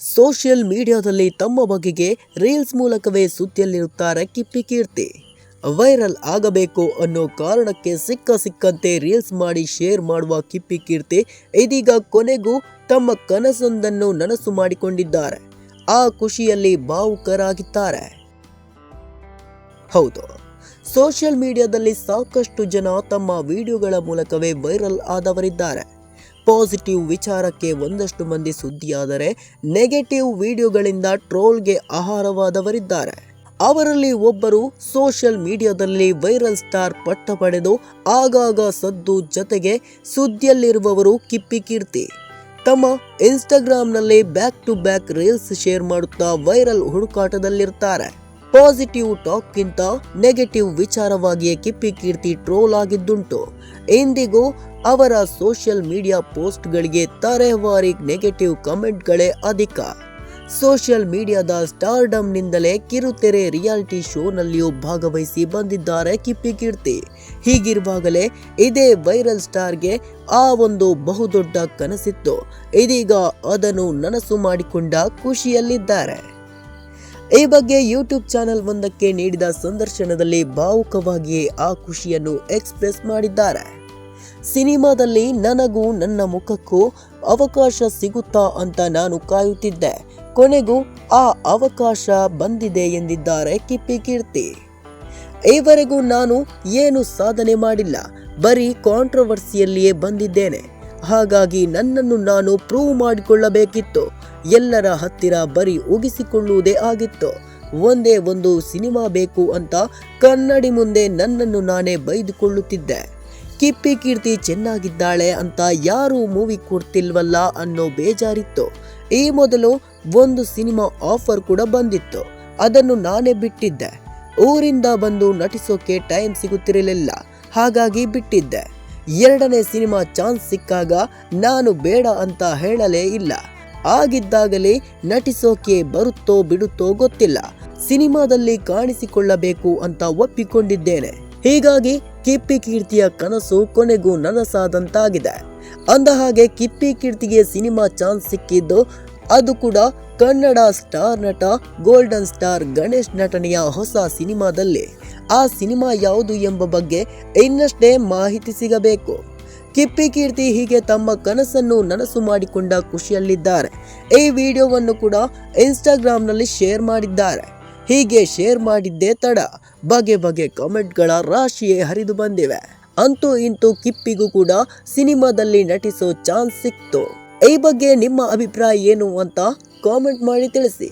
Social ಮೀಡಿಯಾದಲ್ಲಿ ತಮ್ಮ ಬಗೆಗೆ ರೀಲ್ಸ್ ಮೂಲಕವೇ ಸುದ್ದಿಯಲ್ಲಿರುತ್ತಾರೆ ಕಿಪ್ಪಿ ಕೀರ್ತಿ. ವೈರಲ್ ಆಗಬೇಕು ಅನ್ನೋ ಕಾರಣಕ್ಕೆ ಸಿಕ್ಕ ಸಿಕ್ಕಂತೆ ರೀಲ್ಸ್ ಮಾಡಿ ಶೇರ್ ಮಾಡುವ ಕಿಪ್ಪಿ ಕೀರ್ತಿ ಇದೀಗ ಕೊನೆಗೂ ತಮ್ಮ ಕನಸೊಂದನ್ನು ನನಸು ಮಾಡಿಕೊಂಡಿದ್ದಾರೆ. ಆ ಖುಷಿಯಲ್ಲಿ ಭಾವುಕರಾಗಿದ್ದಾರೆ. ಹೌದು, ಸೋಷಿಯಲ್ ಮೀಡಿಯಾದಲ್ಲಿ ಸಾಕಷ್ಟು ಜನ ತಮ್ಮ ವಿಡಿಯೋಗಳ ಮೂಲಕವೇ ವೈರಲ್ ಆದವರಿದ್ದಾರೆ. ಪಾಸಿಟಿವ್ ವಿಚಾರಕ್ಕೆ ಒಂದಷ್ಟು ಮಂದಿ ಸುದ್ದಿಯಾದರೆ ನೆಗೆಟಿವ್ ವಿಡಿಯೋಗಳಿಂದ ಟ್ರೋಲ್ಗೆ ಆಹಾರವಾದವರಿದ್ದಾರೆ. ಅವರಲ್ಲಿ ಒಬ್ಬರು ಸೋಷಿಯಲ್ ಮೀಡಿಯಾದಲ್ಲಿ ವೈರಲ್ ಸ್ಟಾರ್ ಪಟ್ಟ ಪಡೆದು ಆಗಾಗ ಸದ್ದು ಜೊತೆಗೆ ಸುದ್ದಿಯಲ್ಲಿರುವವರು ಕಿಪ್ಪಿ ಕೀರ್ತಿ. ತಮ್ಮ ಇನ್ಸ್ಟಾಗ್ರಾಮ್ನಲ್ಲಿ back to back reels share ಮಾಡುತ್ತಾ ವೈರಲ್ ಹುಡುಕಾಟದಲ್ಲಿರ್ತಾರೆ. ಪಾಸಿಟಿವ್ ಟಾಕ್ಗಿಂತ ನೆಗೆಟಿವ್ ವಿಚಾರವಾಗಿಯೇ ಕಿಪ್ಪಿ ಕೀರ್ತಿ ಟ್ರೋಲ್ ಆಗಿದ್ದುಂಟು. ಇಂದಿಗೂ ಅವರ ಸೋಷಿಯಲ್ ಮೀಡಿಯಾ ಪೋಸ್ಟ್ಗಳಿಗೆ ತರೆವಾರಿ ನೆಗೆಟಿವ್ ಕಮೆಂಟ್ಗಳೇ ಅಧಿಕ. ಸೋಷಿಯಲ್ ಮೀಡಿಯಾದ ಸ್ಟಾರ್ಡಮ್ನಿಂದಲೇ ಕಿರುತೆರೆ ರಿಯಾಲಿಟಿ ಶೋನಲ್ಲಿಯೂ ಭಾಗವಹಿಸಿ ಬಂದಿದ್ದಾರೆ ಕಿಪ್ಪಿ ಕೀರ್ತಿ. ಹೀಗಿರುವಾಗಲೇ ಇದೇ ವೈರಲ್ ಸ್ಟಾರ್ಗೆ ಆ ಒಂದು ಬಹುದೊಡ್ಡ ಕನಸಿತ್ತು. ಇದೀಗ ಅದನ್ನು ನನಸು ಮಾಡಿಕೊಂಡ ಖುಷಿಯಲ್ಲಿದ್ದಾರೆ. ಈ ಬಗ್ಗೆ ಯೂಟ್ಯೂಬ್ ಚಾನೆಲ್ ಒಂದಕ್ಕೆ ನೀಡಿದ ಸಂದರ್ಶನದಲ್ಲಿ ಭಾವುಕವಾಗಿಯೇ ಆ ಖುಷಿಯನ್ನು ಎಕ್ಸ್ಪ್ರೆಸ್ ಮಾಡಿದ್ದಾರೆ. ಸಿನಿಮಾದಲ್ಲಿ ನನಗೂ ನನ್ನ ಮುಖಕ್ಕೂ ಅವಕಾಶ ಸಿಗುತ್ತಾ ಅಂತ ನಾನು ಕಾಯುತ್ತಿದ್ದೆ. ಕೊನೆಗೂ ಆ ಅವಕಾಶ ಬಂದಿದೆ ಎಂದಿದ್ದಾರೆ ಕಿಪ್ಪಿ ಕೀರ್ತಿ. ಈವರೆಗೂ ನಾನು ಏನು ಸಾಧನೆ ಮಾಡಿಲ್ಲ, ಬರೀ ಕಾಂಟ್ರವರ್ಸಿಯಲ್ಲಿಯೇ ಬಂದಿದ್ದೇನೆ. ಹಾಗಾಗಿ ನನ್ನನ್ನು ನಾನು ಪ್ರೂವ್ ಮಾಡಿಕೊಳ್ಳಬೇಕಿತ್ತು. ಎಲ್ಲರ ಹತ್ತಿರ ಬರೀ ಉಗಿಸಿಕೊಳ್ಳುವುದೇ ಆಗಿತ್ತು. ಒಂದೇ ಒಂದು ಸಿನಿಮಾ ಬೇಕು ಅಂತ ಕನ್ನಡಿ ಮುಂದೆ ನನ್ನನ್ನು ನಾನೇ ಬೈದುಕೊಳ್ಳುತ್ತಿದ್ದೆ. ಕಿಪ್ಪಿ ಕೀರ್ತಿ ಚೆನ್ನಾಗಿದ್ದಾಳೆ ಅಂತ ಯಾರೂ ಮೂವಿ ಕೊಡ್ತಿಲ್ವಲ್ಲ ಅನ್ನೋ ಬೇಜಾರಿತ್ತು. ಈ ಮೊದಲು ಒಂದು ಸಿನಿಮಾ ಆಫರ್ ಕೂಡ ಬಂದಿತ್ತು. ಅದನ್ನು ನಾನೇ ಬಿಟ್ಟಿದ್ದೆ. ಊರಿಂದ ಬಂದು ನಟಿಸೋಕೆ ಟೈಮ್ ಸಿಗುತ್ತಿರಲಿಲ್ಲ. ಹಾಗಾಗಿ ಬಿಟ್ಟಿದ್ದೆ. ಎರಡನೇ ಸಿನಿಮಾ ಚಾನ್ಸ್ ಸಿಕ್ಕಾಗ ನಾನು ಬೇಡ ಅಂತ ಹೇಳಲೇ ಇಲ್ಲ. ಆಗಿದ್ದಾಗಲೇ ನಟಿಸೋಕೆ ಬರುತ್ತೋ ಬಿಡುತ್ತೋ ಗೊತ್ತಿಲ್ಲ. ಸಿನಿಮಾದಲ್ಲಿ ಕಾಣಿಸಿಕೊಳ್ಳಬೇಕು ಅಂತ ಒಪ್ಪಿಕೊಂಡಿದ್ದೇನೆ. ಹೀಗಾಗಿ ಕಿಪ್ಪಿ ಕೀರ್ತಿಯ ಕನಸು ಕೊನೆಗೂ ನನಸಾದಂತಾಗಿದೆ. ಅಂದ ಹಾಗೆ ಕಿಪ್ಪಿ ಕೀರ್ತಿಗೆ ಸಿನಿಮಾ ಚಾನ್ಸ್ ಸಿಕ್ಕಿದ್ದು ಅದು ಕೂಡ ಕನ್ನಡ ಸ್ಟಾರ್ ನಟ, ಗೋಲ್ಡನ್ ಸ್ಟಾರ್ ಗಣೇಶ್ ನಟನೆಯ ಹೊಸ ಸಿನಿಮಾದಲ್ಲಿ. ಆ ಸಿನಿಮಾ ಯಾವುದು ಎಂಬ ಬಗ್ಗೆ ಇನ್ನಷ್ಟೇ ಮಾಹಿತಿ ಸಿಗಬೇಕು. ಕಿಪ್ಪಿ ಕೀರ್ತಿ ಹೀಗೆ ತಮ್ಮ ಕನಸನ್ನು ನನಸು ಮಾಡಿಕೊಂಡ ಖುಷಿಯಲ್ಲಿದ್ದಾರೆ. ಈ ವಿಡಿಯೋವನ್ನು ಕೂಡ ಇನ್ಸ್ಟಾಗ್ರಾಮ್ನಲ್ಲಿ ಶೇರ್ ಮಾಡಿದ್ದಾರೆ. ಹೀಗೆ ಶೇರ್ ಮಾಡಿದ್ದೇ ತಡ. ಬಗೆ ಬಗೆ ಕಾಮೆಂಟ್ಗಳ ರಾಶಿಯೇ ಹರಿದು ಬಂದಿವೆ. ಅಂತೂ ಇಂತೂ ಕಿಪ್ಪಿಗೂ ಕೂಡ ಸಿನಿಮಾದಲ್ಲಿ ನಟಿಸೋ ಚಾನ್ಸ್ ಸಿಕ್ತು. ಈ ಬಗ್ಗೆ ನಿಮ್ಮ ಅಭಿಪ್ರಾಯ ಏನು ಅಂತ ಕಾಮೆಂಟ್ ಮಾಡಿ ತಿಳಿಸಿ.